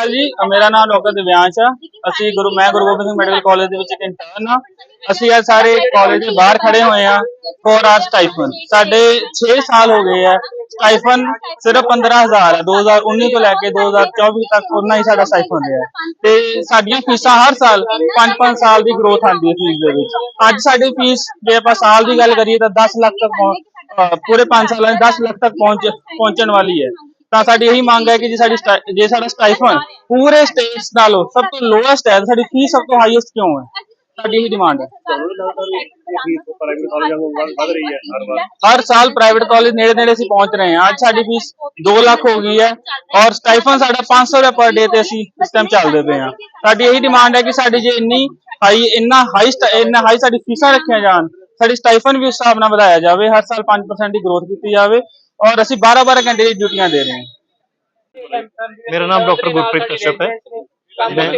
ਅਕਾਲ ਜੀ, ਮੇਰਾ ਨਾਮ ਡਾਕਟਰ ਦਿਵਿਆਂਸ਼ ਆ। ਅਸੀਂ ਗੁਰੂ ਮੈਂ ਗੁਰੂ ਗੋਬਿੰਦ ਸਿੰਘ ਮੈਡੀਕਲ ਕਾਲਜ ਦੇ ਵਿੱਚ ਇੱਕ ਇੰਟਰਨ ਆ। ਅਸੀਂ ਇਹ ਸਾਰੇ ਕਾਲਜ ਦੇ ਬਾਹਰ ਖੜੇ ਹੋਏ ਆ ਫॉर ਆਰ ਸਟਾਈਫਨ ਸਾਡੇ 6 ਸਾਲ ਹੋ ਗਏ ਆ। ਸਟਾਈਫਨ ਸਿਰਫ 15000 ਹੈ 2019 ਤੋਂ ਲੈ ਕੇ 2024 ਤੱਕ ਉਨਾ ਹੀ ਸਾਡਾ ਸਟਾਈਫਨ ਰਿਹਾ। ਤੇ ਸਾਡੀਆਂ ਫੀਸਾਂ ਹਰ ਸਾਲ 5-5 ਸਾਲ ਦੀ ਗਰੋਥ ਆਉਂਦੀ ਹੈ ਫੀਸ ਦੇ ਵਿੱਚ। ਅੱਜ ਸਾਡੀ ਫੀਸ ਜੇ ਆਪਾਂ ਸਾਲ ਦੀ ਗੱਲ ਕਰੀਏ ਤਾਂ 10 ਲੱਖ ਤੱਕ ਪੂਰੇ 5 ਸਾਲਾਂ 'ਚ 10 ਲੱਖ ਤੱਕ ਪਹੁੰਚ ਪਹੁੰਚਣ ਵਾਲੀ ਹੈ। ਤਾਂ ਸਾਡੀ ਇਹੀ ਮੰਗ ਹੈ ਕਿ ਜੇ ਸਾਡੀ ਸਟਾ- ਜੇ ਸਾਡਾ ਸਟਾਈਫਨ ਪੂਰੇ ਸਟੇਟਸ ਨਾਲੋਂ ਸਭ ਤੋਂ ਲੋਐਸਟ ਹੈ, ਤਾਂ ਸਾਡੀ ਫੀਸ ਸਭ ਤੋਂ ਹਾਈਐਸਟ ਕਿਉਂ ਹੈ? ਸਾਡੀ ਇਹੀ ਡਿਮਾਂਡ ਹੈ। ਪ੍ਰਾਈਵੇਟ ਕਾਲਜਾਂ ਨੂੰ ਵੱਧ ਰਹੀ ਹੈ ਹਰ ਵਾਰ ਹਰ ਸਾਲ ਪ੍ਰਾਈਵੇਟ ਕਾਲਜ ਨੇੜੇ ਨੇੜੇ ਅਸੀਂ ਪਹੁੰਚ ਰਹੇ ਹਾਂ। ਅੱਜ ਸਾਡੀ ਫੀਸ 2 ਲੱਖ ਹੋ ਗਈ ਹੈ ਔਰ ਸਟਾਈਫਨ ਸਾਡਾ 500 ਰੁਪਏ ਪਰ ਡੇ ਤੇ ਅਸੀਂ ਇਸ ਟਾਈਮ ਚੱਲਦੇ ਪਏ ਹਾਂ। ਸਾਡੀ ਇਹੀ ਡਿਮਾਂਡ ਹੈ ਕਿ ਸਾਡੀ ਜੇ ਇੰਨੀ ਹਾਈ ਇੰਨਾ ਹਾਈ ਇੰਨਾ ਹਾਈ ਸਾਡੀ ਫੀਸਾਂ ਰੱਖੀਆਂ ਜਾਣ, ਸਾਡੀ ਸਟਾਈਫਨ ਵੀ ਉਸ ਹਿਸਾਬ ਨਾਲ ਵਧਾਇਆ ਜਾਵੇ। ਹਰ ਸਾਲ 5% ਦੀ ਗਰੋਥ ਕੀਤੀ ਜਾਵੇ। ਔਰ ਅਸੀਂ 12 12 ਘੰਟੇ ਦੀ ਡਿਊਟੀਆਂ ਦੇ ਰਹੇ ਹਾਂ। ਮੇਰਾ ਨਾਮ ਡਾਕਟਰ ਗੁਰਪ੍ਰੀਤ ਕਸ਼ਯਪ ਹੈ। ਮੈਂ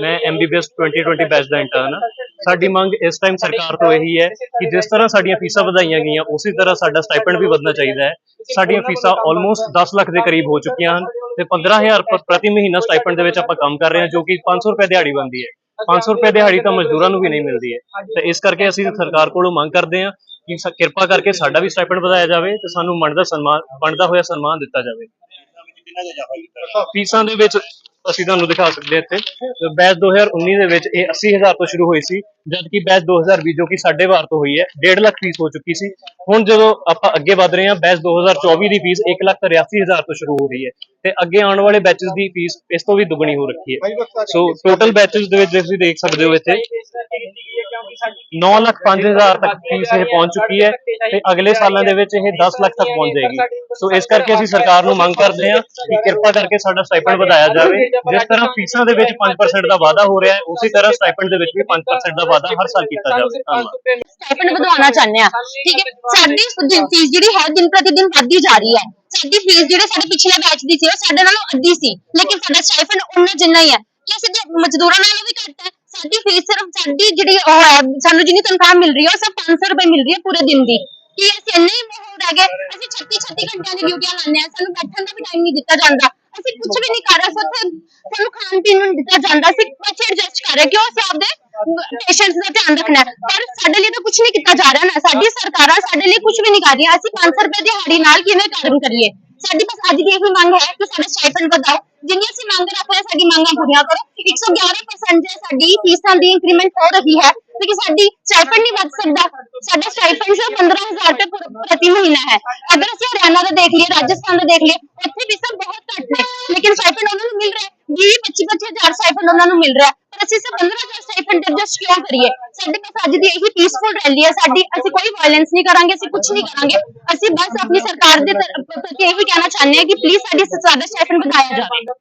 ਮੈਂ ਐਮਬੀਬੀਐਸ 2020 ਬੈਚ ਦਾ ਇੰਟਰਨ ਹਾਂ। ਸਾਡੀ ਮੰਗ ਇਸ ਟਾਈਮ ਸਰਕਾਰ ਤੋਂ ਇਹੀ ਹੈ ਕਿ ਜਿਸ ਤਰ੍ਹਾਂ ਸਾਡੀਆਂ ਫੀਸਾਂ ਵਧਾਈਆਂ ਗਈਆਂ, ਉਸੇ ਤਰ੍ਹਾਂ ਸਾਡਾ ਸਟਾਈਪੈਂਡ ਵੀ ਵਧਣਾ ਚਾਹੀਦਾ ਹੈ। ਸਾਡੀਆਂ ਫੀਸਾਂ ਆਲਮੋਸਟ 10 ਲੱਖ ਦੇ ਕਰੀਬ ਹੋ ਚੁੱਕੀਆਂ ਹਨ ਤੇ 15000 ਪ- ਪ੍ਰਤੀ ਮਹੀਨਾ ਸਟਾਈਪੈਂਡ ਦੇ ਵਿੱਚ ਆਪਾਂ ਕੰਮ ਕਰ ਰਹੇ ਹਾਂ, ਜੋ ਕਿ 500 ਰੁਪਏ ਦਿਹਾੜੀ ਬਣਦੀ ਹੈ। 500 ਰੁਪਏ ਦਿਹਾੜੀ ਤਾਂ ਮਜ਼ਦੂਰਾਂ ਨੂੰ ਵੀ ਨਹੀਂ ਮਿਲਦੀ ਹੈ। ਤੇ ਇਸ ਕਰਕੇ ਅਸੀਂ ਸਰਕਾਰ ਕੋਲੋਂ ਮੰਗ ਕਰਦੇ ਹਾਂ ਕਿ ਸ- ਕਿਰਪਾ ਕਰਕੇ ਸਾਡਾ ਵੀ ਸਟਾਈਪੈਂਡ ਵਧਾਇਆ ਜਾਵੇ ਤੇ ਸਾਨੂੰ ਬਣਦਾ ਸਨਮਾਨ ਬਣਦਾ ਹੋਇਆ ਸਨਮਾਨ ਦਿੱਤਾ ਜਾਵੇ। ਫੀਸਾਂ ਦੇ ਵਿੱਚ ਅਸੀਂ ਤੁਹਾਨੂੰ ਦਿਖਾ ਸਕਦੇ ਹਾਂ ਇੱਥੇ। ਬੈਚ 2019 ਦੇ ਵਿੱਚ ਇਹ 80000 ਤੋਂ ਸ਼ੁਰੂ ਹੋਈ ਸੀ ਜਦ ਕਿ ਬੈਚ 2020 ਜੋ ਕਿ 2.5 ਤੋਂ ਹੋਈ ਹੈ 1.5 ਲੱਖ ਫੀਸ ਹੋ ਚੁੱਕੀ ਸੀ। ਹੁਣ ਜਦੋਂ ਆਪਾਂ ਅੱਗੇ ਵਧ ਰਹੇ ਹਾਂ ਬੈਚ 2024 ਦੀ ਫੀਸ 183000 ਤੋਂ ਸ਼ੁਰੂ ਹੋ ਰਹੀ ਹੈ ਤੇ ਅੱਗੇ ਆਉਣ ਵਾਲੇ ਬੈਚਸ ਦੀ ਫੀਸ ਇਸ ਤੋਂ ਵੀ ਦੁੱਗਣੀ ਹੋ ਰੱਖੀ ਹੈ। ਸੋ ਟੋਟਲ ਬੈਚਸ ਦੇ ਵਿੱਚ ਤੁਸੀਂ ਦੇਖ ਸਕਦੇ ਹੋ ਇੱਥੇ। 9 ਲੱਖ 5000 ਤੱਕ ਫੀਸ ਇਹ ਪਹੁੰਚ ਚੁੱਕੀ ਹੈ ਤੇ ਅਗਲੇ ਸਾਲਾਂ ਦੇ ਵਿੱਚ ਇਹ 10 ਲੱਖ ਤੱਕ ਪਹੁੰਚ ਜਾਏਗੀ। ਸੋ ਇਸ ਕਰਕੇ ਅਸੀਂ ਸਰਕਾਰ ਨੂੰ ਮੰਗ ਕਰਦੇ ਹਾਂ ਕਿ ਕਿਰਪਾ ਕਰਕੇ ਸਾਡਾ ਸਟਾਈਪੈਂਡ ਵਧਾਇਆ ਜਾਵੇ। ਜਿਸ ਤਰ੍ਹਾਂ ਫੀਸਾਂ ਦੇ ਵਿੱਚ 5% ਦਾ ਵਾਧਾ ਹੋ ਰਿਹਾ ਹੈ ਉਸੇ ਤਰ੍ਹਾਂ ਸਟਾਈਪੈਂਡ ਦੇ ਵਿੱਚ ਵੀ 5% ਦਾ ਵਾਧਾ ਹਰ ਸਾਲ ਕੀਤਾ ਜਾਵੇ। ਧੰਨਵਾਦ। ਸਟਾਈਪੈਂਡ ਵਧਾਉਣਾ ਚਾਹੁੰਦੇ ਆ ਠੀਕ ਹੈ? ਸਾਡੀ ਫੀਸ ਜਿਹੜੀ ਹੈ ਦਿਨ ਪ੍ਰਤੀ ਦਿਨ ਵੱਧਦੀ ਜਾ ਰਹੀ ਹੈ। ਸਾਡੀ ਫੀਸ ਜਿਹੜੇ ਸਾਡੇ ਪਿਛਲੇ ਬੈਚ ਦੀ ਸੀ ਉਹ ਸਾਡੇ ਨਾਲੋਂ ਅੱਧੀ ਸੀ। ਲੇਕਿਨ ਸਾਡਾ ਸਟਾਈਪੈਂਡ ਉਨਾ ਜਿੰਨਾ ਹੀ ਹੈ। ਕਿ ਅਸੀਂ ਮਜ਼ਦੂਰਾਂ ਨਾਲੋਂ ਵੀ ਘੱਟ ਹੈ ਸਾਡੀ ਫੀਸ ਸਿਰਫ ਸਾਡੀ ਜਿਹੜੀ ਉਹ ਹੈ, ਸਾਨੂੰ ਜਿੰਨੀ ਤਨਖਾਹ ਮਿਲ ਰਹੀ ਹੈ, ਉਹ ਸਿਰਫ 500 ਰੁਪਏ ਮਿਲ ਰਹੀ ਹੈ ਪੂਰੇ ਦਿਨ ਦੀ। ਕਿ ਅਸੀਂ ਇੰਨੇ ਹੀ ਮੋਹ ਰਹਿ ਗਏ, ਅਸੀਂ 36 36 ਘੰਟਿਆਂ ਦੀ ਡਿਊਟੀਆਂ ਲਾਉਂਦੇ ਆ ਸਾਨੂੰ ਬੈਠਣ ਦਾ ਵੀ ਟਾਈਮ ਨਹੀਂ ਦਿੱਤਾ ਜਾਂਦਾ। ਅਸੀਂ ਕੁਝ ਵੀ ਨਹੀਂ ਕਰ ਰਹੇ ਉੱਥੇ ਸਾਨੂੰ ਖਾਣ ਪੀਣ ਨੂੰ ਦਿੱਤਾ ਜਾਂਦਾ, ਅਸੀਂ ਬੱਚੇ ਐਡਜਸਟ ਕਰ ਰਹੇ, ਕਿਉਂ ਅਸੀਂ ਆਪਦੇ ਪੇਸ਼ੈਂਟਸ ਦਾ ਧਿਆਨ ਰੱਖਣਾ ਪਰ ਸਾਡੇ ਲਈ ਤਾਂ ਕੁਝ ਨਹੀਂ ਕੀਤਾ ਜਾ ਰਿਹਾ ਨਾ, ਸਾਡੀ ਸਰਕਾਰਾਂ ਸਾਡੇ ਲਈ ਕੁਝ ਵੀ ਨਹੀਂ ਕਰ ਰਹੀਆਂ, ਅਸੀਂ 500 ਰੁਪਏ ਦਿਹਾੜੀ ਨਾਲ ਕਿਵੇਂ ਕਾਰਨ ਕਰੀਏ? ਸਾਡੀ ਬਸ ਅੱਜ ਦੀ ਇਹੀ ਮੰਗ ਹੈ ਕਿ ਸਾਡਾ ਸਟਾਈਪੈਂਡ ਵਧਾਓ ਜਿੰਨੀ ਅਸੀਂ ਮੰਗ ਰੱਖ ਰਹੇ ਸਾਡੀ ਮੰਗਾਂ ਪੂਰੀਆਂ ਕਰੋ। 111% ਜੇ ਸਾਡੀ ਫੀਸਾਂ ਦੀ ਇੰਕਰੀਮੈਂਟ ਹੋ ਰਹੀ ਹੈ ਲੇਕਿਨ ਸਾਡੀ ਸਟਾਈਪੈਂਡ ਨਹੀਂ ਵੱਧ ਸਕਦਾ। ਸਾਡਾ ਸਟਾਈਪੈਂਡ ਸਿਰਫ 15000 ਰੁਪਏ ਪ੍ਰਤੀ ਮਹੀਨਾ ਹੈ। ਅਗਰ ਅਸੀਂ ਹਰਿਆਣਾ ਦਾ ਦੇਖ ਲਈਏ, ਰਾਜਸਥਾਨ ਦਾ ਦੇਖ ਲਈਏ, ਉੱਥੇ ਫੀਸਾਂ ਬਹੁਤ ਘੱਟ ਨੇ ਲੇਕਿਨ ਸਟਾਈਪੈਂਡ ਉਹਨਾਂ ਨੂੰ ਮਿਲ ਰਿਹਾ ਹੈ। 20 25 ਹਜ਼ਾਰ ਸਟਾਈਪੈਂਡ ਉਹਨਾਂ ਨੂੰ ਮਿਲ ਰਿਹਾ ਹੈ। ਪਰ ਅਸੀਂ ਸਿਰਫ 15000 ਸਟਾਈਪੈਂਡ ਐਡਜਸਟ ਕਿਉਂ ਕਰੀਏ? ਸਾਡੇ ਪਾਸ ਅੱਜ ਦੀ ਇਹੀ ਪੀਸਫੁਲ ਰੈਲੀ ਹੈ। ਸਾਡੀ ਅਸੀਂ ਕੋਈ ਵਾਇਲੈਂਸ ਨਹੀਂ ਕਰਾਂਗੇ, ਅਸੀਂ ਕੁਝ ਨਹੀਂ ਕਰਾਂਗੇ। ਅਸੀਂ ਬਸ ਆਪਣੀ ਸਰਕਾਰ ਦੇ ਪ੍ਰਤੀ ਇਹੀ ਕਹਿਣਾ ਚਾਹੁੰਦੇ ਹਾਂ ਕਿ ਪਲੀਜ਼ ਸਾਡੀ ਸਾਡਾ ਸਟਾਈਪੈਂਡ ਵਧਾਇਆ ਜਾਵੇ।